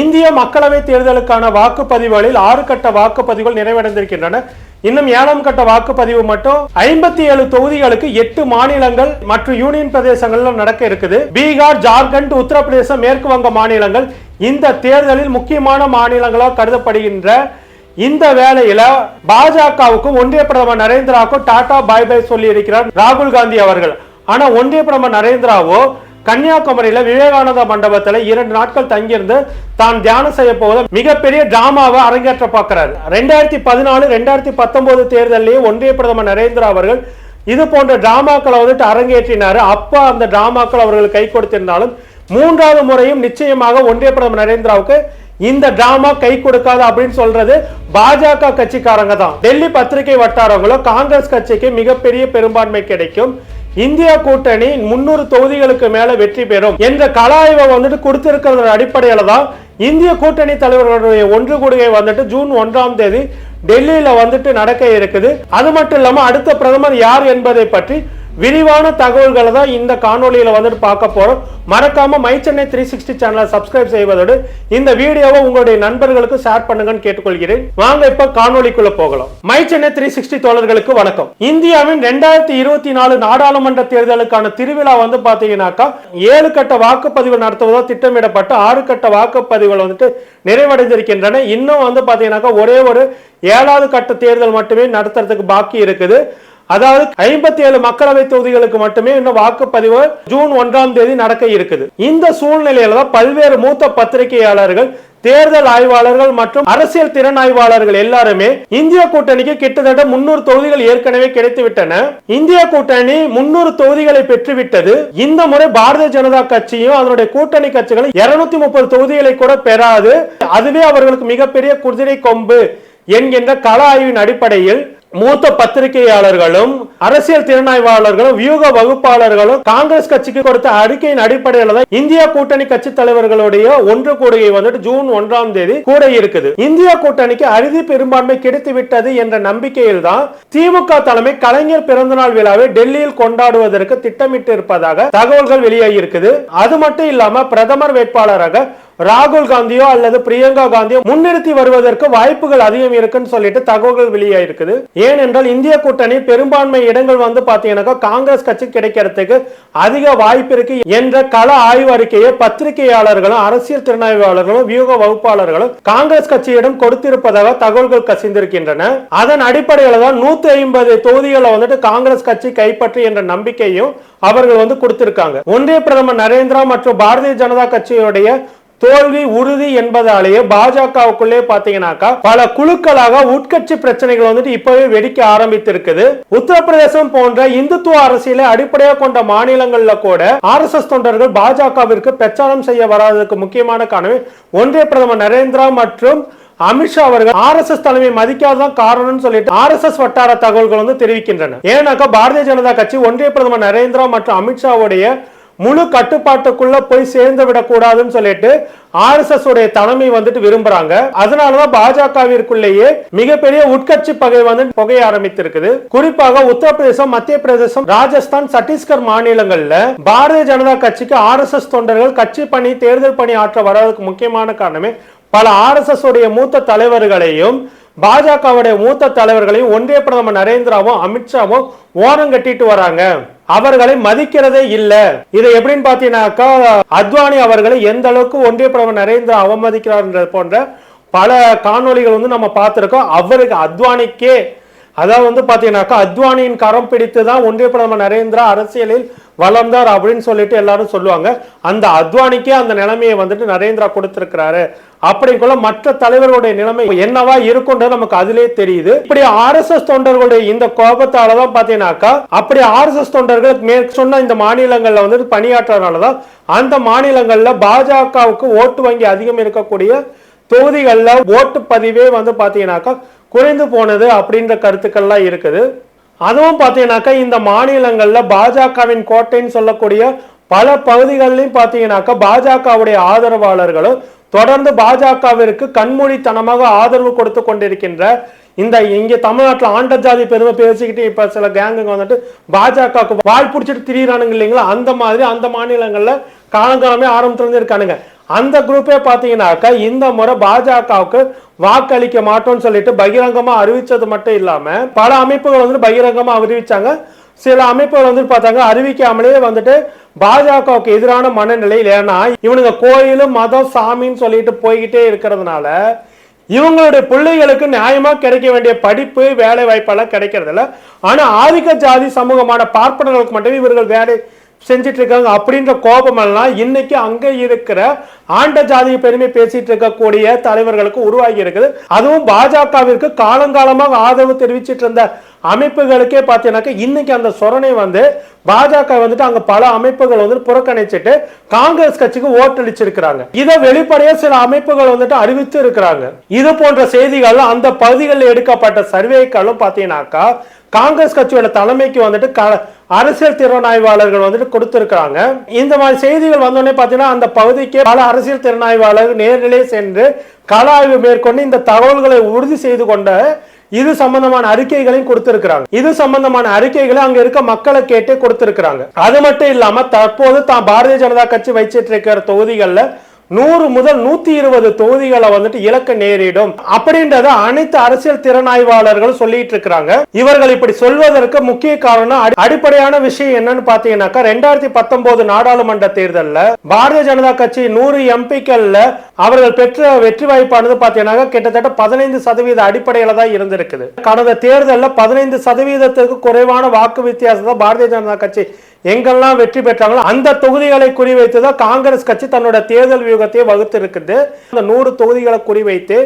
இந்திய மக்களவை தேர்தலுக்கான வாக்குப்பதிவுகளில் ஆறு கட்ட வாக்குப்பதிவுகள் நிறைவடைந்திருக்கின்றன. இன்னும் ஏழாம் கட்ட வாக்குப்பதிவு மட்டும் ஐம்பத்தி ஏழு தொகுதிகளுக்கு எட்டு மாநிலங்கள் மற்றும் யூனியன் பிரதேசங்கள்ல நடக்க இருக்குது. பீகார் ஜார்க்கண்ட் உத்தரப்பிரதேசம் மேற்கு வங்க மாநிலங்கள் இந்த தேர்தலில் முக்கியமான மாநிலங்களாக கருதப்படுகின்ற இந்த வேளையில பாஜகவுக்கும் ஒன்றிய பிரதமர் நரேந்திராவுக்கும் டாடா பாய் பாய் சொல்லி இருக்கிறார் ராகுல் காந்தி அவர்கள். ஆனா ஒன்றிய பிரதமர் நரேந்திராவோ கன்னியாகுமரியில விவேகானந்தா மண்டபத்துல இரண்டு நாட்கள் தங்கியிருந்து தான் தியானம் செய்ய போவத மிகப்பெரிய டிராமாவை அரங்கேற்ற பார்க்கிறார். ரெண்டாயிரத்தி பதினாலு ரெண்டாயிரத்தி பத்தொன்பது தேர்தலையும் ஒன்றிய பிரதமர் நரேந்திரா அவர்கள் இது போன்ற டிராமாக்களை வந்துட்டு அரங்கேற்றினாரு. அப்ப அந்த டிராமாக்கள் அவர்கள் கை கொடுத்திருந்தாலும் மூன்றாவது முறையும் நிச்சயமாக ஒன்றிய பிரதமர் நரேந்திராவுக்கு இந்த டிராமா கை கொடுக்காது அப்படின்னு சொல்றது பாஜக கட்சிக்காரங்க தான். டெல்லி பத்திரிகை வட்டாரங்களோ காங்கிரஸ் கட்சிக்கு மிகப்பெரிய பெரும்பான்மை கிடைக்கும். இந்தியா கூட்டணி முன்னூறு தொகுதிகளுக்கு மேல வெற்றி பெறும் என்ற கலாய்வை வந்துட்டு கொடுத்திருக்கிற அடிப்படையில தான் இந்திய கூட்டணி தலைவர்களுடைய ஒன்று கூடுகை வந்துட்டு ஜூன் ஒன்றாம் தேதி டெல்லியில வந்துட்டு நடக்க இருக்குது. அது மட்டும் இல்லாம அடுத்த பிரதமர் யார் என்பதை பற்றி விரிவான தகவல்களை தான் இந்த காணொலியில் வந்துட்டு பார்க்க போகிறோம் மறக்காம மை சென்னை த்ரீ சிக்ஸ்டி சேனலை சப்ஸ்கிரைப் செய்வதோடு இந்த வீடியோவை உங்களுடைய நண்பர்களுக்கு ஷேர் பண்ணுங்கன்னு கேட்டுக்கொள்கிறேன். வாங்க இப்ப காணொலிக்குள்ள போகலாம். மை சென்னை த்ரீ சிக்ஸ்டி தோழர்களுக்கு வணக்கம். இந்தியாவின் ரெண்டாயிரத்தி இருபத்தி நாலு நாடாளுமன்ற தேர்தலுக்கான திருவிழா வந்து பாத்தீங்கன்னாக்கா ஏழு கட்ட வாக்குப்பதிவு நடத்துவதோ திட்டமிடப்பட்டு ஆறு கட்ட வாக்குப்பதிவுகள் வந்துட்டு நிறைவடைந்திருக்கின்றன. இன்னும் வந்து பாத்தீங்கன்னாக்கா ஒரே ஒரு ஏழாவது கட்ட தேர்தல் மட்டுமே நடத்துறதுக்கு பாக்கி இருக்குது. அதாவது ஐம்பத்தி ஏழு மக்களவை தொகுதிகளுக்கு மட்டுமே இன்னும் வாக்குப்பதிவு ஜூன் ஒன்றாம் தேதி நடக்க இருக்குது. இந்த சூழ்நிலையில தான் பல்வேறு மூத்த பத்திரிகையாளர்கள் தேர்தல் ஆய்வாளர்கள் மற்றும் அரசியல் திறன் ஆய்வாளர்கள் எல்லாருமே இந்திய கூட்டணிக்கு கிட்டத்தட்ட முன்னூறு தொகுதிகள் ஏற்கனவே கிடைத்து விட்டன இந்திய கூட்டணி முன்னூறு தொகுதிகளை பெற்றுவிட்டது. இந்த முறை பாரதிய ஜனதா கட்சியும் அதனுடைய கூட்டணி கட்சிகளும் இருநூத்தி முப்பது தொகுதிகளை கூட பெறாது. அதுவே அவர்களுக்கு மிகப்பெரிய குதிரை கொம்பு என்கின்ற கள ஆய்வின் அடிப்படையில் மூத்த பத்திரிகையாளர்களும் அரசியல் திறனாய்வாளர்களும் வியூக வகுப்பாளர்களும் காங்கிரஸ் கட்சிக்கு கொடுத்த அறிக்கையின் அடிப்படையில் தான் இந்திய கூட்டணி கட்சி தலைவர்களுடைய ஒன்று கூடுகை வந்துட்டு ஜூன் ஒன்றாம் தேதி கூட இருக்குது. இந்திய கூட்டணிக்கு அறுதி பெரும்பான்மை கிடைத்து விட்டது என்ற நம்பிக்கையில் தான் திமுக தலைமை கலைஞர் பிறந்தநாள் விழாவை டெல்லியில் கொண்டாடுவதற்கு திட்டமிட்டு இருப்பதாக தகவல்கள் வெளியாகி இருக்குது. அது மட்டும் இல்லாம பிரதமர் வேட்பாளராக ராகுல் காந்தியோ அல்லது பிரியங்கா காந்தியோ முன்னிறுத்தி வருவதற்கு வாய்ப்புகள் அதிகம் இருக்குன்னு சொல்லிட்டு தகவல்கள் வெளியாயிருக்குது. ஏனென்றால் இந்திய கூட்டணி பெரும்பான்மை இடங்கள் வந்து பாத்தீங்கன்னாக்கா காங்கிரஸ் கட்சி கிடைக்கிறதுக்கு அதிக வாய்ப்பு இருக்கு என்ற கள ஆய்வு அறிக்கையை பத்திரிகையாளர்களும் அரசியல் திறனாய்வாளர்களும் வியூக வகுப்பாளர்களும் காங்கிரஸ் கட்சியிடம் கொடுத்திருப்பதாக தகவல்கள் கசிந்திருக்கின்றன. அதன் அடிப்படையில் தான் நூத்தி ஐம்பது தொகுதிகளை வந்துட்டு காங்கிரஸ் கட்சி கைப்பற்றி என்ற நம்பிக்கையும் அவர்கள் வந்து கொடுத்திருக்காங்க. ஒன்றிய பிரதமர் நரேந்திரா மற்றும் பாரதிய ஜனதா கட்சியுடைய தோல்வி உறுதி என்பதாலேயே பாஜகவுக்குள்ளே பாத்தீங்கன்னாக்கா பல குழுக்களாக உட்கட்சி பிரச்சனைகள் வந்துட்டு இப்பவே வெடிக்க ஆரம்பித்திருக்குது. உத்தரப்பிரதேசம் போன்ற இந்துத்துவ அரசியலை அடிப்படையாக கொண்ட மாநிலங்கள்ல கூட ஆர் எஸ் எஸ் தொண்டர்கள் பாஜகவிற்கு பிரச்சாரம் செய்ய வராததுக்கு முக்கியமான காரணம் ஒன்றிய பிரதமர் நரேந்திரா மற்றும் அமித்ஷா அவர்கள். ஆர் எஸ் எஸ் தலைமை மதிக்காததான் காரணம்னு சொல்லிட்டு ஆர் எஸ் எஸ் வட்டார தகவல்கள் வந்து தெரிவிக்கின்றன. ஏன்னாக்கா பாரதிய ஜனதா கட்சி ஒன்றிய பிரதமர் நரேந்திரா மற்றும் அமித்ஷாவுடைய முழு கட்டுப்பாட்டுக்குள்ள போய் சேர்ந்து விடக்கூடாதுன்னு சொல்லிட்டு ஆர் எஸ் எஸ் உடைய தலைமை வந்துட்டு விரும்புறாங்க. அதனாலதான் பாஜகவிற்குள்ளேயே மிகப்பெரிய உட்கட்சி பகை வந்து புகைய ஆரம்பித்திருக்குது. குறிப்பாக உத்தரப்பிரதேசம் மத்திய பிரதேசம் ராஜஸ்தான் சத்தீஸ்கர் மாநிலங்கள்ல பாரதிய ஜனதா கட்சிக்கு ஆர் எஸ் எஸ் தொண்டர்கள் கட்சி பணி தேர்தல் பணி ஆற்ற வராததுக்கு முக்கியமான காரணமே பல ஆர் எஸ் எஸ் உடைய மூத்த தலைவர்களையும் பாஜகவுடைய மூத்த தலைவர்களையும் ஒன்றிய பிரதமர் நரேந்திராவும் அமித்ஷாவும் ஓரம் கட்டிட்டு வராங்க. அவர்களை மதிக்கிறதே இல்ல. இதை எப்படின்னு பாத்தீங்கன்னாக்கா அத்வானி அவர்களை எந்த அளவுக்கு ஒன்றிய பிரதமர் நரேந்திரா அவமதிக்கிறார் போன்ற பல காணொளிகள் வந்து நம்ம பார்த்துருக்கோம். அவருக்கு அத்வானிக்கே அதாவது வந்து பாத்தீங்கன்னாக்கா அத்வானியின் கரம் பிடித்து தான் ஒன்றிய பிரதமர் நரேந்திரா அரசியலில் வளர்ந்தார் அப்படின்னு சொல்லிட்டு எல்லாரும் சொல்லுவாங்க. அந்த அத்வானிக்கே அந்த நிலைமையை வந்துட்டு நரேந்திரா கொடுத்திருக்கிறாரு. அப்படிங்குள்ள மற்ற தலைவர்களுடைய நிலைமை என்னவா இருக்கும்ன்றது நமக்கு அதிலே தெரியுது. இப்படி ஆர் எஸ் எஸ் தொண்டர்களுடைய இந்த கோபத்தால தான் பாத்தீங்கன்னாக்கா அப்படி ஆர் எஸ் எஸ் தொண்டர்கள் மேற்கு சொன்ன இந்த மாநிலங்கள்ல வந்துட்டு பணியாற்றுறதுனாலதான் அந்த மாநிலங்கள்ல பாஜகவுக்கு ஓட்டு வங்கி அதிகம் இருக்கக்கூடிய தொகுதிகள்ல ஓட்டு பதிவே வந்து பாத்தீங்கன்னாக்கா குறைந்து போனது அப்படின்ற கருத்துக்கள்லாம் இருக்குது. அதுவும் பார்த்தீங்கன்னாக்கா இந்த மாநிலங்களில் பாஜகவின் கோட்டைன்னு சொல்லக்கூடிய பல பகுதிகளிலும் பார்த்தீங்கன்னாக்கா பாஜகவுடைய ஆதரவாளர்களும் தொடர்ந்து பாஜகவிற்கு கண்மூடித்தனமாக ஆதரவு கொடுத்து கொண்டிருக்கின்ற இந்த இங்கே தமிழ்நாட்டில் ஆண்ட ஜாதி பெருமை பேசிக்கிட்டு இப்போ சில கேங்குங்க வந்துட்டு பாஜகவுக்கு வாழ் பிடிச்சிட்டு திரியிறானுங்க இல்லைங்களா? அந்த மாதிரி அந்த மாநிலங்களில் காலங்காலமே ஆரம்பத்துல இருந்து இருக்கானுங்க அந்த குரூப்பே பார்த்தீங்கன்னாக்கா இந்த முறை பாஜகவுக்கு வாக்களிக்க மாட்டோம்னு சொல்லிட்டு பகிரங்கமாக அறிவித்தது மட்டும் இல்லாமல் பல அமைப்புகள் வந்து பகிரங்கமாக அறிவித்தாங்க சில அமைப்புகள் வந்து பார்த்தாங்க அறிவிக்காமலே வந்துட்டு பாஜகவுக்கு எதிரான மனநிலையில் ஏன்னா இவனுங்க கோயில் மதம் சாமின்னு சொல்லிட்டு போய்கிட்டே இருக்கிறதுனால இவங்களுடைய பிள்ளைகளுக்கு நியாயமா கிடைக்க வேண்டிய படிப்பு வேலை வாய்ப்பெல்லாம் கிடைக்கிறது இல்ல ஆனா ஆதிக்க ஜாதி சமூகமான பார்ப்பனர்களுக்கு மட்டுமே இவர்கள் வேலை செஞ்சிட்டு இருக்காங்க அப்படின்ற கோபம் எல்லாம் இன்னைக்கு அங்க இருக்கிற ஆண்ட ஜாதிய பெருமை பேசிட்டு இருக்கக்கூடிய தலைவர்களுக்கு உருவாகி இருக்குது. அதுவும் பாஜகவிற்கு காலங்காலமாக ஆதரவு தெரிவிச்சிட்டு இருந்த அமைப்புகளுக்கே பார்த்தீங்கன்னாக்கா இன்னைக்கு அந்த சொரணை வந்து பாஜக வந்துட்டு அங்க பல அமைப்புகள் வந்து புறக்கணிச்சிட்டு காங்கிரஸ் கட்சிக்கு ஓட்டளிச்சிருக்கிறாங்க. இதை வெளிப்படையா சில அமைப்புகள் வந்துட்டு அறிவித்து இருக்கிறாங்க. இது போன்ற செய்திகள் அந்த பகுதிகளில் எடுக்கப்பட்ட சர்வேக்களும் பார்த்தீங்கன்னாக்கா காங்கிரஸ் கட்சியோட தலைமைக்கு வந்துட்டு க- அரசியல் திறனாய்வாளர்கள் வந்துட்டு கொடுத்துருக்காங்க இந்த மாதிரி செய்திகள் வந்தோடனே பார்த்தீங்கன்னா அந்த பகுதிக்கு பல அரசியல் திறனாய்வாளர்கள் நேரிலே சென்று கள ஆய்வு மேற்கொண்டு இந்த தகவல்களை உறுதி செய்து கொண்ட இது சம்பந்தமான அறிக்கைகளையும் கொடுத்திருக்கிறாங்க. இது சம்பந்தமான அறிக்கைகளை அங்க இருக்க மக்களை கேட்டு கொடுத்திருக்கிறாங்க. அது மட்டும் இல்லாம தற்போது தான் பாரதிய ஜனதா கட்சி வச்சிட்டு இருக்கிற தொகுதிகளில் நூறு முதல் நூத்தி இருபது தொகுதிகளை வந்துட்டு இலக்க நேரிடும். அப்படின்றத அனைத்து அரசியல் திறனாய்வாளர்களும் சொல்லிட்டு இருக்கிறாங்க இவர்கள் இப்படி சொல்வதற்கு முக்கிய காரணம் அடிப்படையான விஷயம் என்னன்னு பாத்தீங்கன்னாக்கா ரெண்டாயிரத்தி பத்தொன்பது நாடாளுமன்ற தேர்தல்ல பாரதிய ஜனதா கட்சி நூறு எம்பிக்கள்ல அவர்கள் பெற்ற வெற்றி வாய்ப்பானது பாத்தீங்கன்னாக்கா கிட்டத்தட்ட பதினைந்து சதவீத அடிப்படையில தான் இருந்திருக்குது. கடந்த தேர்தல்ல பதினைந்து சதவீதத்துக்கு குறைவான வாக்கு வித்தியாசம் தான் பாரதிய ஜனதா கட்சி எங்கெல்லாம் வெற்றி பெற்றாங்களோ அந்த தொகுதிகளை குறிவைத்து தான் காங்கிரஸ் கட்சி தன்னோட தேர்தல் வியூகத்தை வகுத்து இருக்குது அந்த நூறு தொகுதிகளை குறிவைத்து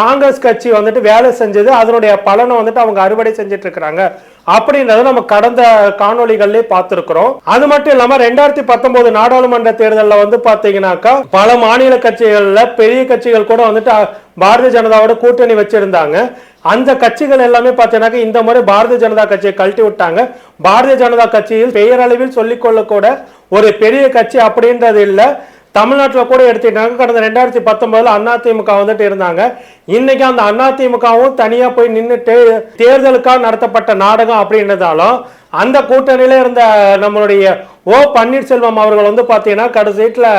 காங்கிரஸ் கட்சி வந்துட்டு வேலை செஞ்சது அதனுடைய பலனை வந்துட்டு அவங்க அறுவடை செஞ்சுட்டு இருக்கிறாங்க அப்படின்றத நம்ம கடந்த காணொலிகள்லயே பார்த்திருக்கிறோம். அது மட்டும் இல்லாம ரெண்டாயிரத்தி பத்தொன்பது நாடாளுமன்ற தேர்தலில் வந்து பாத்தீங்கன்னாக்கா பல மாநில கட்சிகள்ல பெரிய கட்சிகள் கூட வந்துட்டு பாரதிய ஜனதாவோட கூட்டணி வச்சிருந்தாங்க. அந்த கட்சிகள் எல்லாமே பார்த்தீங்கன்னாக்கா இந்த முறை பாரதிய ஜனதா கட்சியை கழட்டி விட்டாங்க. பாரதிய ஜனதா கட்சியில் பெயரளவில் சொல்லிக்கொள்ள கூட ஒரு பெரிய கட்சி அப்படின்றது இல்லை. தமிழ்நாட்டில் கூட எடுத்துக்கிட்டாங்க கடந்த ரெண்டாயிரத்தி பத்தொன்பதுல அதிமுக வந்துட்டு இருந்தாங்க. இன்னைக்கு அந்த அதிமுகவும் தனியா போய் நின்றுட்டு தேர்தலுக்காக நடத்தப்பட்ட நாடகம் அப்படின்றதாலும் அந்த கூட்டணியில இருந்த நம்மளுடைய ஓ பன்னீர்செல்வம் அவர்கள் வந்து பார்த்தீங்கன்னா கடைசீட்டில்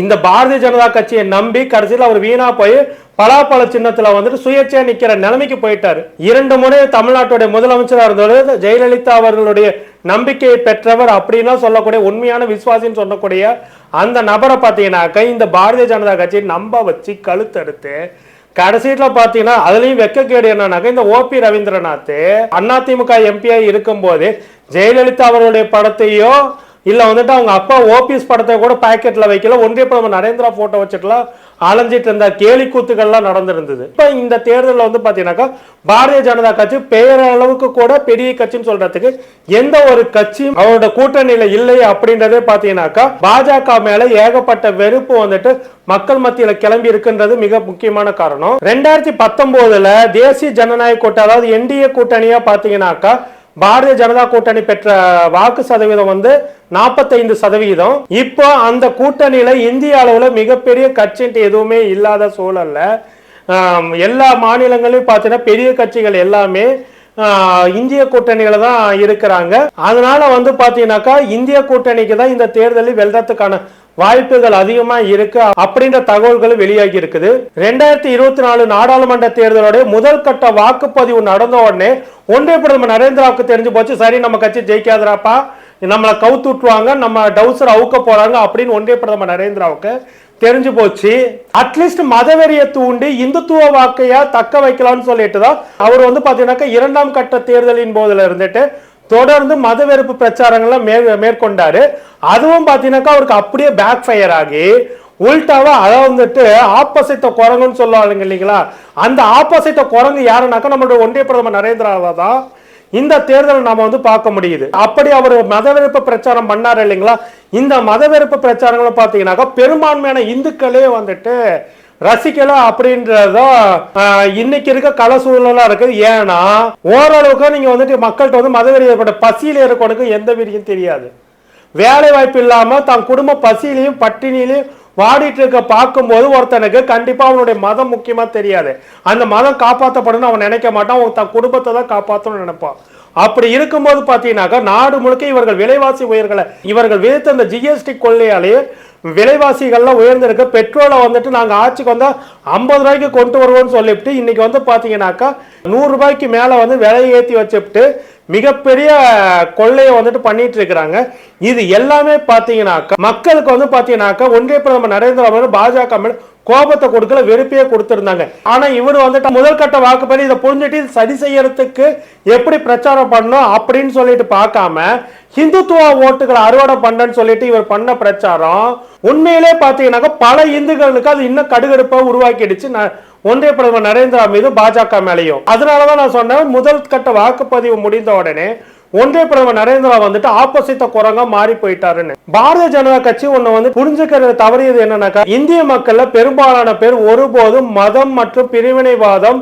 இந்த பாரதிய ஜனதா கட்சியை நம்பி கடைசியில் அவர் வீணா போய் பலாப்பழ சின்னத்துல வந்துட்டு சுயேட்சையா நிக்கிற நிலைமைக்கு போயிட்டாரு. இரண்டு முறை தமிழ்நாட்டுடைய முதலமைச்சராக இருந்தவர் ஜெயலலிதா அவர்களுடைய நம்பிக்கையை பெற்றவர் அப்படின்லாம் சொல்லக்கூடிய உண்மையான விசுவாசின்னு சொல்லக்கூடிய அந்த நபரை பார்த்தீங்கன்னாக்க இந்த பாரதிய ஜனதா கட்சியை நம்ப வச்சு கழுத்தெடுத்து கடைசியில் பார்த்தீங்கன்னா அதுலேயும் வெக்கக்கேடு என்னன்னாக்க இந்த ஓபி ரவீந்திரநாத் அதிமுக எம்பியாக இருக்கும்போது ஜெயலலிதா அவருடைய படத்தையோ இல்லை வந்துட்டு அவங்க அப்பா ஓபிஎஸ் படத்தை கூட பாக்கெட்டில் வைக்கல. ஒன்றிய பிரதமர் நரேந்திரா ஃபோட்டோ வச்சுட்டுலாம் அலைஞ்சிட்டு இருந்த கேலி கூத்துக்கள்லாம் நடந்திருந்தது. இப்போ இந்த தேர்தலில் வந்து பார்த்தீங்கன்னாக்கா பாரதிய ஜனதா கட்சி பெயரளவுக்கு கூட பெரிய கட்சின்னு சொல்றதுக்கு எந்த ஒரு கட்சியும் அவரோட கூட்டணியில இல்லை அப்படின்றதே பார்த்தீங்கன்னாக்கா பாஜக மேல ஏகப்பட்ட வெறுப்பு வந்துட்டு மக்கள் மத்தியில கிளம்பி இருக்குன்றது மிக முக்கியமான காரணம். ரெண்டாயிரத்தி பத்தொன்பதுல தேசிய ஜனநாயக கூட்டம் அதாவது என்டிஏ கூட்டணியா பார்த்தீங்கன்னாக்கா பாரதிய ஜனதா கூட்டணி பெற்ற வாக்கு சதவீதம் வந்து நாற்பத்தைந்து சதவீதம். இப்போ அந்த கூட்டணியில இந்திய அளவில் மிகப்பெரிய கட்சின்ட்டு எதுவுமே இல்லாத சூழல்ல எல்லா மாநிலங்களையும் பார்த்தீங்கன்னா பெரிய கட்சிகள் எல்லாமே இந்திய கூட்டணியில தான் இருக்கிறாங்க. அதனால வந்து பாத்தீங்கன்னாக்கா இந்திய கூட்டணிக்கு தான் இந்த தேர்தலில் வெல்றதுக்கான வாய்ப்புகள் அதிகமா இருக்கு அப்படின்ற தகவல்கள் வெளியாகி இருக்குது. ரெண்டாயிரத்தி இருபத்தி நாலு நாடாளுமன்ற தேர்தலோட முதல் கட்ட வாக்குப்பதிவு நடந்த உடனே ஒன்றிய பிரதமர் நரேந்திராவுக்கு தெரிஞ்சு போச்சு சரி நம்ம கட்சி ஜெயிக்காதராப்பா நம்மளை கவுத்து விட்டுருவாங்க நம்ம டவுசர் அவுக்க போறாங்க அப்படின்னு ஒன்றிய பிரதமர் நரேந்திராவுக்கு தெரிஞ்சு போச்சு. அட்லீஸ்ட் மதவெறிய தூண்டி இந்துத்துவ வாக்கையா தக்க வைக்கலாம்னு சொல்லிட்டு தான் அவர் வந்து பாத்தீங்கன்னாக்கா இரண்டாம் கட்ட தேர்தலின் போதுல இருந்துட்டு தொடர்ந்து மத வெறுப்பு பிரச்சாரங்களை மே- மேற்கொண்டாரு. அதுவும் பார்த்தீங்கன்னாக்கா அவருக்கு அப்படியே பேக் ஃபயர் ஆகி உல்டாவா அதை வந்துட்டு ஆப்போசிட்ட குரங்குன்னு சொல்லுவாங்க இல்லைங்களா? அந்த ஆப்போசிட்ட குரங்கு யாருனாக்கா நம்மளுடைய ஒன்றிய பிரதமர் நரேந்திராவை தான். இந்த தேர்தலை நாம வந்து பார்க்க முடியுது. அப்படி அவர் மதவெறுப்பு பிரச்சாரம் பண்ணாரு இல்லைங்களா? இந்த மதவெறுப்பு பிரச்சாரங்களை பார்த்தீங்கன்னாக்கா பெரும்பான்மையான இந்துக்களே வந்துட்டு ரசிக்கலாம் அப்படின்றதான் இன்னைக்கு இருக்க கல சூழ்நிலை இருக்குது. ஏன்னா ஓரளவுக்கு நீங்க வந்துட்டு மக்கள்கிட்ட வந்து மதவெறி ஏற்பட்ட பசியில் இருக்கவனுக்கு எந்த வீடியும் தெரியாது. வேலை வாய்ப்பு இல்லாம தன் குடும்ப பசியிலையும் பட்டினியிலையும் வாடிட்டு இருக்க பார்க்கும்போது ஒருத்தனுக்கு கண்டிப்பா அவனுடைய மதம் முக்கியமா தெரியாது. அந்த மதம் காப்பாற்றப்படணும்னு அவன் நினைக்க மாட்டான். அவன் தன் குடும்பத்தை தான் காப்பாற்றணும்னு நினைப்பான். அப்படி இருக்கும்போது பார்த்தீங்கன்னாக்கா நாடு முழுக்க இவர்கள் விலைவாசி உயர்களை இவர்கள் விதித்த அந்த ஜிஎஸ்டி கொள்ளையாலேயே விலைவாசிகள்லாம் உயர்ந்திருக்கு. பெட்ரோலை வந்துட்டு நாங்கள் ஆட்சிக்கு வந்தால் ஐம்பது ரூபாய்க்கு கொண்டு வருவோம்னு சொல்லிவிட்டு இன்னைக்கு வந்து பார்த்தீங்கன்னாக்கா நூறு ரூபாய்க்கு மேலே வந்து விலையை ஏற்றி வச்சுட்டு மிகப்பெரிய கொள்ளையை வந்துட்டு பண்ணிட்டு இருக்கிறாங்க. இது எல்லாமே பார்த்தீங்கன்னாக்கா மக்களுக்கு வந்து பார்த்தீங்கன்னாக்கா ஒன்றிய பிரதமர் நரேந்திர மோடி பாஜக மேல கோபத்தை கொடுக்கல வெறுப்பையே கொடுத்துருந்தாங்க. ஆனா இவர் வந்துட்டு முதல் கட்ட இதை புரிஞ்சுட்டு சரி செய்யறதுக்கு எப்படி பிரச்சாரம் பண்ணணும் அப்படின்னு சொல்லிட்டு பார்க்காம ஹிந்துத்துவ ஓட்டுகளை அறுவடை பண்ணன்னு சொல்லிட்டு இவர் பண்ண பிரச்சாரம் உண்மையிலே பார்த்தீங்கன்னாக்கா பல இந்துக்களுக்கு அது இன்னும் கடுகடுப்பா உருவாக்கிடுச்சு. ஒன்றிய பிரதமர் நரேந்திரா மீது பாஜக மேலேயும். அதனாலதான் நான் சொன்னேன் முதல் கட்ட வாக்குப்பதிவு முடிந்த உடனே ஒன்றிய பிரதமர் நரேந்திரா வந்துட்டு ஆப்போசிட்ட குரங்கா மாறி போயிட்டாருன்னு. பாரதிய ஜனதா கட்சி ஒண்ணு வந்து புரிஞ்சுக்கிறது தவறியது என்னன்னாக்கா இந்திய மக்கள்ல பெரும்பாலான பேர் ஒருபோதும் மதம் மற்றும் பிரிவினைவாதம்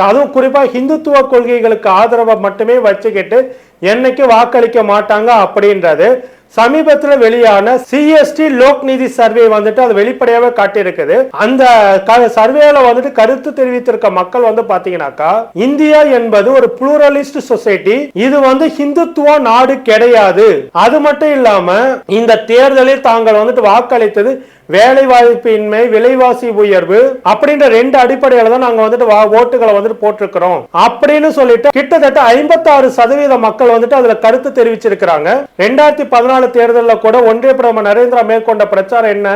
அதுவும் குறிப்பா ஹிந்துத்துவ கொள்கைகளுக்கு ஆதரவை மட்டுமே வச்சுக்கிட்டு என்னைக்கு வாக்களிக்க மாட்டாங்க அப்படின்றது சமீபத்தில் வெளியான சிஎஸ்டி லோக் நிதி சர்வே வந்துட்டு அது வெளிப்படையாக காட்டியிருக்குது. அந்த சர்வேல வந்துட்டு கருத்து தெரிவித்திருக்க மக்கள் வந்து பாத்தீங்கன்னாக்கா இந்தியா என்பது ஒரு புளூரலிஸ்ட் சொசைட்டி. இது வந்து ஹிந்துத்துவ நாடு கிடையாது. அது மட்டும் இல்லாம இந்த தேர்தலில் தாங்கள் வந்துட்டு வாக்களித்தது வேலை வாய்ப்பின்மை விலைவாசி உயர்வு அப்படின்ற ரெண்டு அடிப்படையில தான் நாங்க வந்துட்டு ஓட்டுகளை வந்துட்டு போட்டிருக்கிறோம். அப்படின்னு சொல்லிட்டு கிட்டத்தட்ட 56% சதவீத மக்கள் வந்துட்டு அதுல கருத்து தெரிவிச்சிருக்கிறாங்க. ரெண்டாயிரத்தி பதினாலு தேர்தலில் கூட ஒன்றிய பிரதமர் நரேந்திரா மேற்கொண்ட பிரச்சாரம் என்ன?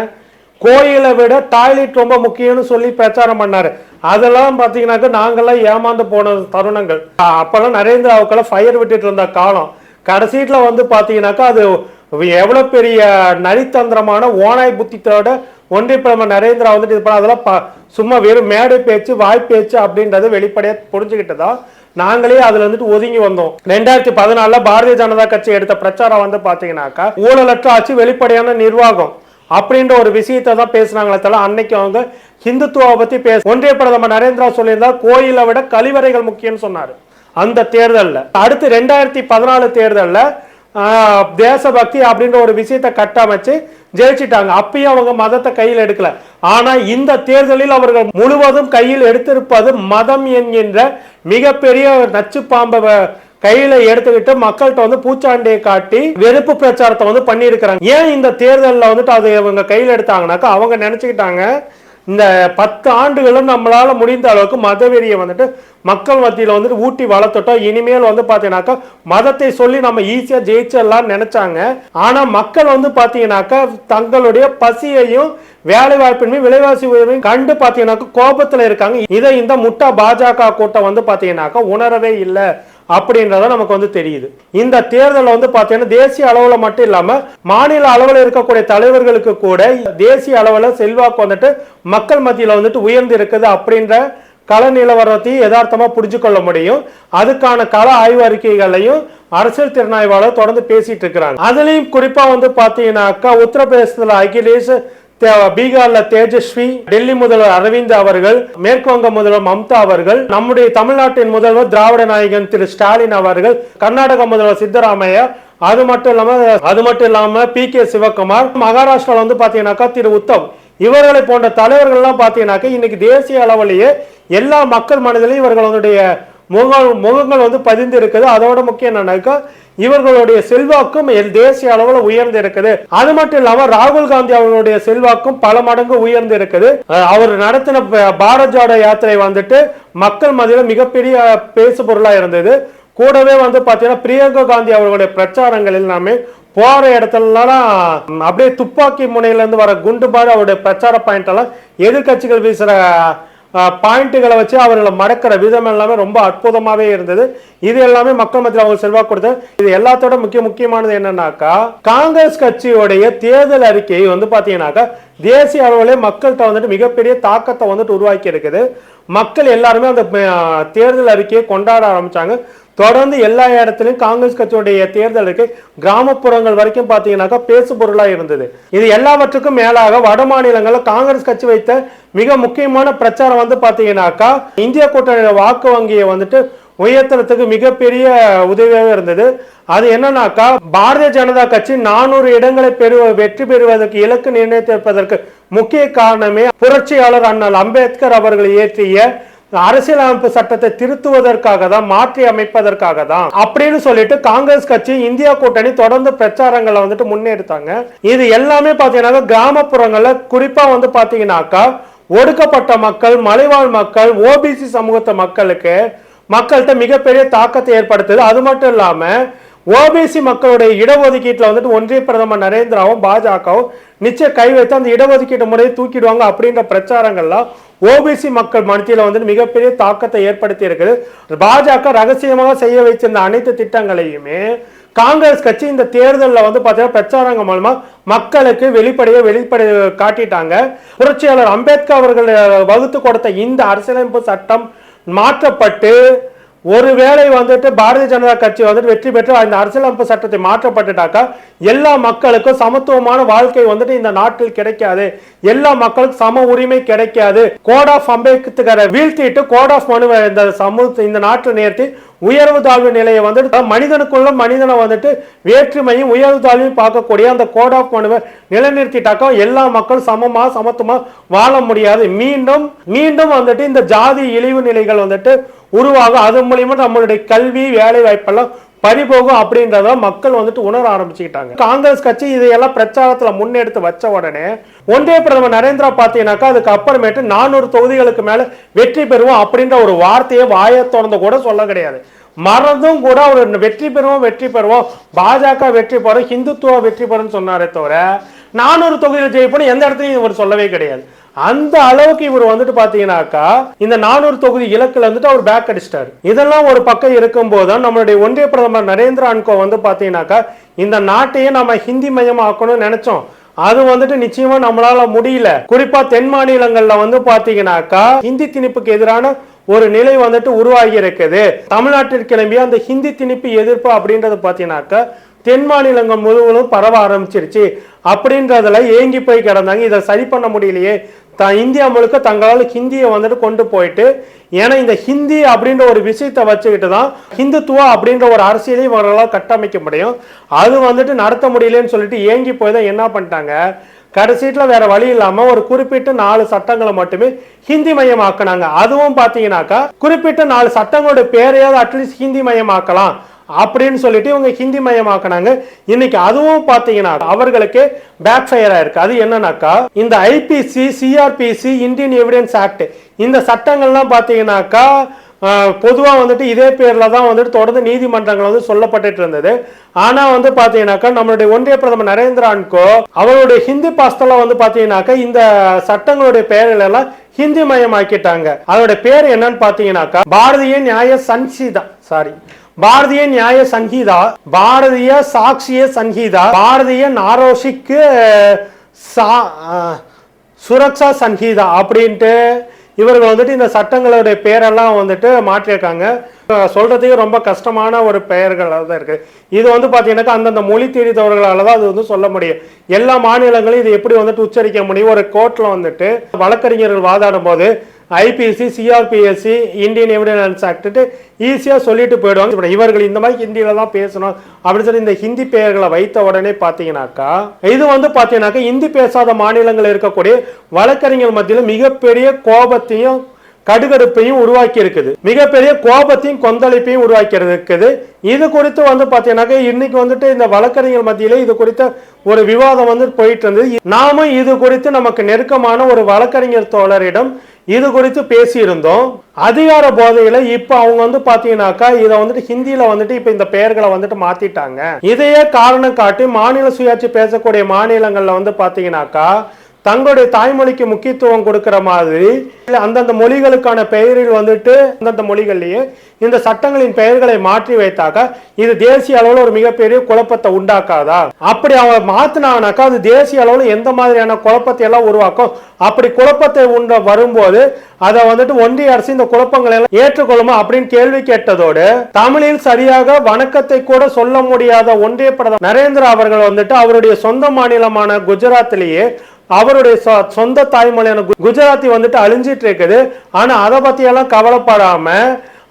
கோயிலை விட டாய்லெட் ரொம்ப முக்கியம்னு சொல்லி பிரச்சாரம் பண்ணாரு. அதெல்லாம் பாத்தீங்கன்னாக்க நாங்கெல்லாம் ஏமாந்து போன தருணங்கள். அப்பெல்லாம் நரேந்திராவுக்கெல்லாம் ஃபயர் விட்டுட்டு இருந்த காலம். கடைசீட்டில் வந்து பாத்தீங்கன்னாக்கா அது எவ்வளவு பெரிய நரித்தந்திரமான ஓனாய் புத்தித்தோட ஒன்றிய பிரதமர் நரேந்திரா வந்துட்டு இது பண்ண அதெல்லாம் சும்மா வெறும் மேடை பேச்சு வாய் பேச்சு அப்படின்றது வெளிப்படையா புரிஞ்சுக்கிட்டதா? நாங்களே அதுல இருந்துட்டு ஒதுங்கி வந்தோம். ரெண்டாயிரத்தி பதினாலுல பாரதிய ஜனதா கட்சி எடுத்த பிரச்சாரம் வந்து பாத்தீங்கன்னாக்கா ஊழலற்ற ஆட்சி வெளிப்படையான நிர்வாகம் அப்படின்ற ஒரு விஷயத்தை தான் பேசுனாங்களே தவிர அன்னைக்கு அவங்க ஹிந்துத்துவ பத்தி பேச ஒன்றிய பிரதமர் நரேந்திரா சொல்லியிருந்தா கோயிலை விட கழிவறைகள் முக்கியம்னு சொன்னாரு. அந்த தேர்தல்ல. அடுத்து ரெண்டாயிரத்தி பதினாலு தேர்தல்ல ஆஹ், தேசபக்தி அப்படின்ற ஒரு விஷயத்தை கட்டமைச்சு ஜெயிச்சிட்டாங்க. அப்பயும் அவங்க மதத்தை கையில் எடுக்கல. ஆனா இந்த தேர்தலில் அவர்கள் முழுவதும் கையில் எடுத்திருப்பது மதம் என்கின்ற மிகப்பெரிய நச்சு பாம்பை கையில எடுத்துக்கிட்டு மக்கள்கிட்ட வந்து பூச்சாண்டியை காட்டி வெறுப்பு பிரச்சாரத்தை வந்து பண்ணியிருக்கிறாங்க. ஏன் இந்த தேர்தலில் வந்துட்டு அது இவங்க கையில் எடுத்தாங்கனாக்கா அவங்க நினைச்சுக்கிட்டாங்க இந்த பத்து ஆண்டுகளும் நம்மளால முடிந்த அளவுக்கு மதவெறியை வந்துட்டு மக்கள் மத்தியில் வந்துட்டு ஊட்டி வளர்த்துட்டோம். இனிமேல் வந்து பார்த்தீங்கன்னாக்கா மதத்தை சொல்லி நம்ம ஈஸியாக ஜெயிச்சிடலாம் நினைச்சாங்க. ஆனால் மக்கள் வந்து பார்த்தீங்கன்னாக்கா தங்களுடைய பசியையும் வேலை வாய்ப்பின்மையும் விலைவாசி உயர்வையும் கண்டு பார்த்தீங்கன்னாக்கா கோபத்தில் இருக்காங்க. இதை இந்த முட்டா பாஜக கூட்டம் வந்து பார்த்தீங்கன்னாக்கா உணரவே இல்லை அப்படின்றத நமக்கு வந்து தெரியுது. இந்த தேர்தலில் வந்து பார்த்தீங்கன்னா தேசிய அளவில் மட்டும் இல்லாமல் மாநில அளவில் இருக்கக்கூடிய தலைவர்களுக்கு கூட தேசிய அளவில் செல்வாக்கு வந்துட்டு மக்கள் மத்தியில் வந்துட்டு உயர்ந்து இருக்குது அப்படின்ற கள நிலவரத்தையும் எதார்த்தமாக புரிஞ்சு கொள்ள முடியும். அதுக்கான கள ஆய்வு அறிக்கைகளையும் அரசியல் திறனாய்வாளர் தொடர்ந்து பேசிட்டு இருக்கிறாங்க. அதுலேயும் குறிப்பாக வந்து பார்த்தீங்கன்னாக்கா உத்தரப்பிரதேசத்தில் அகிலேஷ் பீகார்ல தேஜஸ்வி டெல்லி முதல்வர் அரவிந்த் அவர்கள் மேற்கு வங்க முதல்வர் மம்தா அவர்கள் நம்முடைய தமிழ்நாட்டின் முதல்வர் திராவிட நாயகன் திரு ஸ்டாலின் அவர்கள் கர்நாடக முதல்வர் சித்தராமையா அது மட்டும் இல்லாம அது மட்டும் இல்லாம பி கே சிவகுமார் மகாராஷ்டிரால வந்து பாத்தீங்கன்னாக்கா திரு உத்தவ். இவர்களை போன்ற தலைவர்கள்லாம் பாத்தீங்கன்னாக்கா இன்னைக்கு தேசிய அளவிலேயே எல்லா மக்கள் மனதிலையும் இவர்களுடைய முக முகங்கள் வந்து பதிந்து இருக்குது அதோட முக்கியம் என்னன்னாக்கா இவர்களுடைய செல்வாக்கும் தேசிய அளவில் உயர்ந்து இருக்குது அது மட்டும் இல்லாம ராகுல் காந்தி அவர்களுடைய செல்வாக்கும் பல மடங்கு உயர்ந்து இருக்குது அவர் நடத்தின பாரத் ஜோடோ யாத்திரை வந்துட்டு மக்கள் மத்தியில மிகப்பெரிய பேசு பொருளா இருந்தது. கூடவே வந்து பாத்தீங்கன்னா பிரியங்கா காந்தி அவர்களுடைய பிரச்சாரங்கள் எல்லாமே போற இடத்துலலாம் அப்படியே துப்பாக்கி முனையில இருந்து வர குண்டு மாதிரி அவருடைய பிரச்சார பாயிண்ட் எல்லாம் எதிர்க்கட்சிகள் வீசுற பாயிண்ட்டுகளை வச்சு அவர்களை மடக்கிற விதம் எல்லாமே ரொம்ப அற்புதமாகவே இருந்தது. இது எல்லாமே மக்கள் மத்தியில் அவங்க செல்வாக்கு கொடுத்தது. இது எல்லாத்தோட முக்கிய முக்கியமானது என்னன்னாக்கா காங்கிரஸ் கட்சியோடைய தேர்தல் அறிக்கை வந்து பார்த்தீங்கன்னாக்கா தேசிய அளவிலே மக்கள்கிட்ட வந்துட்டு மிகப்பெரிய தாக்கத்தை வந்துட்டு உருவாக்கி இருக்குது மக்கள் எல்லாருமே அந்த தேர்தல் அறிக்கையை கொண்டாட ஆரம்பிச்சாங்க. தொடர்ந்து எல்லா இடத்துலையும் காங்கிரஸ் கட்சியுடைய தேர்தல் அறிக்கை கிராமப்புறங்கள் வரைக்கும் பார்த்தீங்கன்னாக்கா பேசு பொருளாக இருந்தது. இது எல்லாவற்றுக்கும் மேலாக வட மாநிலங்களில் காங்கிரஸ் கட்சி வைத்த மிக முக்கியமான பிரச்சாரம் வந்து பார்த்தீங்கன்னாக்கா இந்திய கூட்டணியோட வாக்கு வங்கியை வந்துட்டு உயர்த்துறதுக்கு மிகப்பெரிய உதவியாக இருந்தது. அது என்னன்னாக்கா பாரதிய ஜனதா கட்சி நானூறு இடங்களை பெறுவ வெற்றி பெறுவதற்கு இலக்கு நிர்ணயித்திருப்பதற்கு முக்கிய காரணமே புரட்சியாளர் அண்ணல் அம்பேத்கர் அவர்கள் இயற்றிய அரசியலமைப்பு சட்டத்தை திருத்துவதற்காக தான் மாற்றி அமைப்பதற்காக தான். அப்படின்னு சொல்லிட்டு காங்கிரஸ் கட்சி இந்தியா கூட்டணி தொடர்ந்து பிரச்சாரங்களை வந்துட்டு முன்னெடுத்தாங்க இது எல்லாமே பாத்தீங்கன்னா கிராமப்புறங்கள்ல குறிப்பா வந்து பாத்தீங்கன்னாக்கா ஒடுக்கப்பட்ட மக்கள் மலைவாழ் மக்கள் ஓபிசி சமூகத்த மக்களுக்கு மக்கள்கிட்ட மிகப்பெரிய தாக்கத்தை ஏற்படுத்துது. அது மட்டும் இல்லாமல் ஓபிசி மக்களுடைய இடஒதுக்கீட்டில் வந்துட்டு ஒன்றிய பிரதமர் நரேந்திராவும் பாஜகவும் நிச்சயம் கை வைத்து அந்த இடஒதுக்கீட்டு முறையை தூக்கிடுவாங்க அப்படின்ற பிரச்சாரங்கள்லாம் ஓபிசி மக்கள் மனத்தில் வந்துட்டு மிகப்பெரிய தாக்கத்தை ஏற்படுத்தி இருக்குது. பாஜக ரகசியமாக செய்ய வைத்திருந்த அனைத்து திட்டங்களையுமே காங்கிரஸ் கட்சி இந்த தேர்தலில் வந்து பார்த்தீங்கன்னா பிரச்சாரங்கள் மூலமா மக்களுக்கு வெளிப்படையை வெளிப்படை காட்டிட்டாங்க. புரட்சியாளர் அம்பேத்கர் அவர்கள் வகுத்து கொடுத்த இந்த அரசியலமைப்பு சட்டம் மாற்றப்பட்டு ஒருவேளை வந்துட்டு பாரதிய ஜனதா கட்சி வந்துட்டு வெற்றி பெற்று இந்த அரசியலமைப்பு சட்டத்தை மாற்றப்பட்டுட்டாக்கா எல்லா மக்களுக்கும் சமத்துவமான வாழ்க்கை வந்துட்டு இந்த நாட்டில் கிடைக்காது. எல்லா மக்களுக்கும் சம உரிமை கிடைக்காது. கோட் ஆஃப் அம்பேத்கரை வீழ்த்திட்டு கோட் ஆஃப் மனுவை இந்த சமூக இந்த நாட்டில் நேர்த்தி உயர்வு தாழ்வு நிலையை வந்துட்டு மனிதனுக்குள்ள மனிதனை வந்துட்டு வேற்றுமையும் உயர்வு தாழ்வையும் பார்க்கக்கூடிய அந்த கோட் ஆஃப் மனுவை நிலைநிறுத்திட்டாக்கா எல்லா மக்களும் சமமா சமத்துவமா வாழ முடியாது. மீண்டும் மீண்டும் வந்துட்டு இந்த ஜாதி இழிவு நிலைகள் வந்துட்டு உருவாகும் அது மூலியமா நம்மளுடைய கல்வி வேலை வாய்ப்பெல்லாம் பறிபோகும் அப்படின்றத மக்கள் வந்துட்டு உணர ஆரம்பிச்சுக்கிட்டாங்க. காங்கிரஸ் கட்சி இதையெல்லாம் பிரச்சாரத்துல முன்னெடுத்து வச்ச உடனே ஒன்றிய பிரதமர் நரேந்திரா பார்த்தீங்கன்னாக்கா அதுக்கு அப்புறமேட்டு நானூறு தொகுதிகளுக்கு மேல வெற்றி பெறுவோம் அப்படின்ற ஒரு வார்த்தையை வாயை திறந்து கூட சொல்ல கிடையாது. மறந்தும் கூட அவர் வெற்றி பெறுவோம் வெற்றி பெறுவோம். பாஜக வெற்றி பெறும் ஹிந்துத்துவ வெற்றி பெறும் சொன்னாரே தவிர நானூறு தொகுதியில் ஜெயிப்போம் எந்த இடத்துலையும் இவர் சொல்லவே கிடையாது. அந்த அளவுக்கு இவர் வந்துட்டு பாத்தீங்கன்னாக்கா இந்த நானூறு தொகுதி இலக்குல இருந்துட்டு அவர் பேக் அடிச்சிட்டாரு. இதெல்லாம் ஒரு பக்கம் இருக்கும் போதுதான் நம்மளுடைய ஒன்றிய பிரதமர் நரேந்திர அன்கோ வந்து பாத்தீங்கன்னாக்கா இந்த நாட்டையே நம்ம ஹிந்தி மயமாக்கணும்னு நினைச்சோம். அது வந்துட்டு நிச்சயமா நம்மளால முடியல. குறிப்பா தென் மாநிலங்கள்ல வந்து பாத்தீங்கன்னாக்கா ஹிந்தி திணிப்புக்கு எதிரான ஒரு நிலை வந்துட்டு உருவாகி இருக்குது தமிழ்நாட்டிற்கு கிளம்பிய அந்த ஹிந்தி திணிப்பு எதிர்ப்பு அப்படின்றது பாத்தீங்கன்னாக்கா தென் மாநிலங்கள் முழுவதும் பரவ ஆரம்பிச்சிருச்சு. அப்படின்றதுல ஏங்கி போய் கிடந்தாங்க. இதை சரி பண்ண முடியலையே. த இந்தியா முழுக்க தங்களால் ஹிந்தியை வந்துட்டு கொண்டு போயிட்டு ஏன்னா இந்த ஹிந்தி அப்படின்ற ஒரு விஷயத்தை வச்சுக்கிட்டு தான் ஹிந்துத்துவா அப்படின்ற ஒரு அரசியலையும் அவர்களால் கட்டமைக்க முடியும். அது வந்துட்டு நடத்த முடியலன்னு சொல்லிட்டு ஏங்கி போய் தான் என்ன பண்ணிட்டாங்க? கடைசீட்டில் வேற வழி இல்லாம ஒரு குறிப்பிட்ட நாலு சட்டங்களை மட்டுமே ஹிந்தி மயமாக்கினாங்க. அதுவும் பார்த்தீங்கன்னாக்கா குறிப்பிட்ட நாலு சட்டங்களோட பேரையாவது அட்லீஸ்ட் ஹிந்தி மயமாக்கலாம். அப்படின்னு சொல்லிட்டு இவங்க ஹிந்தி மயமாக்கினாங்க. இன்னைக்கு அதுவும் பார்த்தீங்கன்னா அவர்களுக்கு பேக் ஃபயர் ஆயிருக்கு. அது என்னன்னாக்கா இந்த IPC CrPC Indian evidence act இந்த சட்டங்கள்லாம் பார்த்தீங்கன்னாக்கா பொதுவாக வந்துட்டு இதே பேரில் தான் வந்துட்டு தொடர்ந்து நீதிமன்றங்கள் வந்து சொல்லப்பட்டுட்டு இருந்தது. ஆனால் வந்து பார்த்தீங்கன்னாக்கா நம்மளுடைய ஒன்றிய பிரதமர் நரேந்திரான்கோ அவருடைய ஹிந்தி பாஸ்தெல்லாம் வந்து பார்த்தீங்கன்னாக்கா இந்த சட்டங்களுடைய பெயர்கள் எல்லாம் ஹிந்தி மயமாக்கிட்டாங்க. அதோட பேர் என்னன்னு பார்த்தீங்கன்னாக்கா பாரதிய நியாய சன்சிதா சாரி பாரதிய நியாய சங்கீதா பாரதிய சாட்சிய சங்கீதா பாரதிய நாரோஷிக்கு சா- சுரக்ஷா சங்கீதா அப்படின்ட்டு இவர்கள் வந்துட்டு இந்த சட்டங்களுடைய பெயரெல்லாம் வந்துட்டு மாற்றியிருக்காங்க. அஹ், சொல்றதுக்கு ரொம்ப கஷ்டமான ஒரு பெயர்களாக தான் இருக்கு. இது வந்து பார்த்தீங்கன்னாக்கா அந்தந்த மொழி தெரிந்தவர்களால தான் அது வந்து சொல்ல முடியும். எல்லா மாநிலங்களும் இது எப்படி வந்துட்டு உச்சரிக்க முடியும்? ஒரு கோர்ட்ல வந்துட்டு வழக்கறிஞர்கள் வாதாடும் போது IPC CrPC Indian evidence act ஈஸியாக சொல்லிட்டு போயிடுவாங்க. இப்போ இவர்கள் இந்த மாதிரி ஹிந்தியில தான் பேசணும் அப்படின்னு சொல்லி இந்த ஹிந்தி பெயர்களை வைத்த உடனே பார்த்தீங்கன்னாக்கா இது வந்து பார்த்தீங்கன்னாக்கா ஹிந்தி பேசாத மாநிலங்களில் இருக்கக்கூடிய வழக்கறிஞர் மத்தியில் மிகப்பெரிய கோபத்தையும் கடுகடுப்பையும் உருவாக்கி இருக்குது. மிகப்பெரிய கோபத்தையும் கொந்தளிப்பையும் உருவாக்கி இருக்குது. இது குறித்து வந்து பார்த்தீங்கன்னாக்கா இன்னைக்கு வந்துட்டு இந்த வழக்கறிஞர் மத்தியில இது குறித்த ஒரு விவாதம் வந்து போயிட்டு இருந்தது. நாமும் இது குறித்து நமக்கு நெருக்கமான ஒரு வழக்கறிஞர் தோழரிடம் இது குறித்து பேசியிருந்தோம். அதிகார போதையில இப்ப அவங்க வந்து பாத்தீங்கன்னாக்கா இதை வந்துட்டு ஹிந்தியில வந்துட்டு இப்ப இந்த பெயர்களை வந்துட்டு மாத்திட்டாங்க. இதையே காரணம் காட்டி மாநில சுயாட்சி பேசக்கூடிய மாநிலங்கள்ல வந்து பாத்தீங்கன்னாக்கா தங்களுடைய தாய்மொழிக்கு முக்கியத்துவம் கொடுக்கிற மாதிரி அந்தந்த மொழிகளுக்கான பெயரில் வந்துட்டு அந்தந்த மொழிகள்லயே இந்த சட்டங்களின் பெயர்களை மாற்றி வைத்தாக்க இது தேசிய அளவில் ஒரு மிகப்பெரிய குழப்பத்தை உண்டாக்காதா? அப்படி அவங்க மாத்தினாங்கனாக்கா அது தேசிய அளவுல எந்த மாதிரியான குழப்பத்தை எல்லாம் உருவாக்கும்? அப்படி குழப்பத்தை உண்ட வரும்போது அதை வந்துட்டு ஒன்றிய அரசு இந்த குழப்பங்களை எல்லாம் ஏற்றுக்கொள்ளுமா அப்படின்னு கேள்வி கேட்டதோடு தமிழில் சரியாக வணக்கத்தை கூட சொல்ல முடியாத ஒன்றிய பிரதமர் நரேந்திரா அவர்கள் வந்துட்டு அவருடைய சொந்த மாநிலமான குஜராத்திலேயே அவருடைய சொ- சொந்த தாய்மொழியான கு- குஜராத்தி வந்துட்டு அழிஞ்சிட்டு இருக்குது ஆனா அதை பத்தி எல்லாம் கவலைப்படாம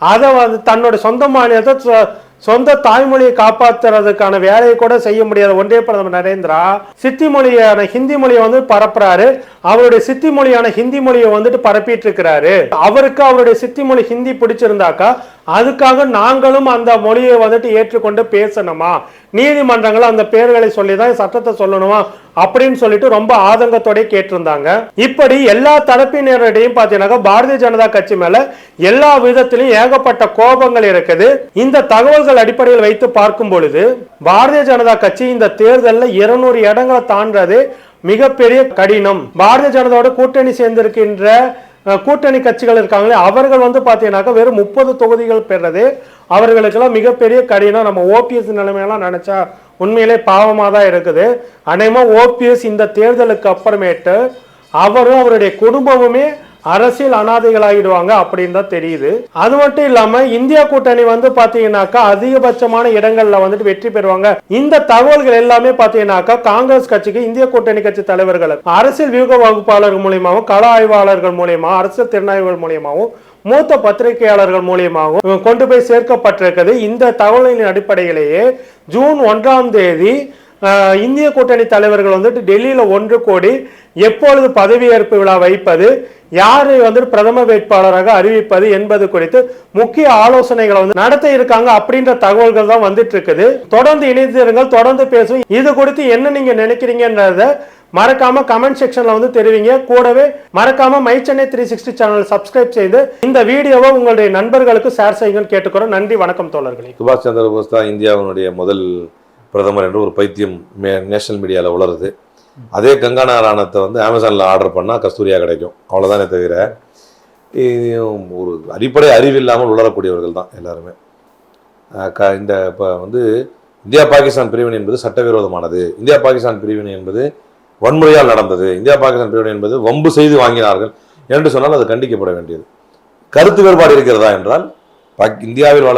அதை வந்து தன்னோட சொந்த மாநிலத்தை சொ- சொந்த தாய்மொழியை காப்பாத்துறதுக்கான வேலையை கூட செய்ய முடியாத ஒன்றே பிரதமர் நரேந்திரா சித்தி மொழியான ஹிந்தி மொழியை வந்து பரப்புறாரு. அவருடைய சித்தி மொழியான ஹிந்தி மொழியை வந்துட்டு பரப்பிட்டு இருக்கிறாரு அவருக்கு அவருடைய சித்தி மொழி ஹிந்தி பிடிச்சிருந்தாக்கா அதுக்காக நாங்களும் அந்த மொழியை வந்துட்டு ஏற்றுக்கொண்டு பேசணுமா? நீதிமன்றங்கள் அந்த பேர்களை சொல்லி தான் சட்டத்தை சொல்லணுமா? அப்படின்னு சொல்லிட்டு ரொம்ப ஆதங்கத்தோட கேட்டிருந்தாங்க. இப்படி எல்லா தரப்பினரிடையும் பார்த்தீங்கன்னாக்கா பாரதிய ஜனதா கட்சி மேல எல்லா விதத்திலும் ஏகப்பட்ட கோபங்கள் இருக்குது. இந்த தகவல்கள் அடிப்படையில் வைத்து பார்க்கும் பொழுது பாரதிய ஜனதா கட்சி இந்த தேர்தலில் இருநூறு இடங்களை தாண்டது மிகப்பெரிய கடினம். பாரதிய ஜனதாவோட கூட்டணி சேர்ந்திருக்கின்ற கூட்டணி கட்சிகள் இருக்காங்களே அவர்கள் வந்து பார்த்தீங்கன்னாக்கா வெறும் முப்பது தொகுதிகள் பெறது அவர்களுக்கெல்லாம் மிகப்பெரிய கடினம் நம்ம ஓபிஎஸ் நிலைமையெல்லாம் நினைச்சா உண்மையிலே பாவமாக தான் இருக்குது. அநேகமாக ஓபிஎஸ் இந்த தேர்தலுக்கு அப்புறமேட்டு அவரும் அவருடைய குடும்பமுமே அரசியல் அனாதைகளாகிடுவாங்க அப்படின்னு தான் தெரியுது. அது மட்டும் இல்லாம இந்தியா கூட்டணி வந்து பாத்தீங்கன்னாக்கா அதிகபட்சமான இடங்கள்ல வந்துட்டு வெற்றி பெறுவாங்க. இந்த தகவல்கள் எல்லாமே பாத்தீங்கன்னாக்கா காங்கிரஸ் கட்சிக்கு இந்திய கூட்டணி கட்சி தலைவர்கள் அரசியல் வியூக வகுப்பாளர்கள் மூலியமாகவும் கள ஆய்வாளர்கள் மூலியமா அரசியல் திறனாய்வுகள் மூலியமாகவும் மூத்த பத்திரிகையாளர்கள் மூலியமாகவும் கொண்டு போய் சேர்க்கப்பட்டிருக்கிறது இந்த தகவலின் அடிப்படையிலேயே ஜூன் ஒன்றாம் தேதி இந்திய கூட்டணி தலைவர்கள் வந்துட்டு டெல்லியில ஒன்று கூடி எப்பொழுது பதவியேற்பு விழா வைப்பது யாரை வந்துட்டு பிரதம வேட்பாளராக அறிவிப்பது என்பது குறித்து முக்கிய ஆலோசனைகளை வந்து நடத்த இருக்காங்க அப்படின்ற தகவல்கள் தான் வந்துட்டு இருக்குது தொடர்ந்து இணைந்திருங்கள் தொடர்ந்து பேசும் இது குறித்து என்ன நீங்க நினைக்கிறீங்கன்றத மறக்காம கமெண்ட் செக்ஷன்ல வந்து தெரிவிங்க. கூடவே மறக்காம my Chennai three sixty channel subscribe செய்து இந்த வீடியோவை உங்களுடைய நண்பர்களுக்கு ஷேர் செய்யுங்கன்னு கேட்டுக்கிறோம். நன்றி வணக்கம் தோழர்களே. சுபாஷ் சந்திர போஸ் தான் இந்தியாவினுடைய முதல் பிரதமர் என்று ஒரு பைத்தியம் மே- நேஷனல் மீடியாவில் உளருது. அதே கங்கா நாராயணத்தை வந்து அமேசானில் ஆர்டர் பண்ணால் கஸ்தூரியா கிடைக்கும். அவ்வளோதானே தவிர ஒரு அடிப்படை அறிவு இல்லாமல் உளரக்கூடியவர்கள் தான் எல்லாருமே. க இந்த இப்போ வந்து இந்தியா பாகிஸ்தான் பிரிவினை என்பது சட்டவிரோதமானது. இந்தியா பாகிஸ்தான் பிரிவினை என்பது வன்முறையால் நடந்தது. இந்தியா பாகிஸ்தான் பிரிவினை என்பது வம்பு செய்து வாங்கினார்கள். என்று சொன்னால் அது கண்டிக்கப்பட வேண்டியது. கருத்து வேறுபாடு இருக்கிறதா என்றால் பாக்- இந்தியாவில் வாழ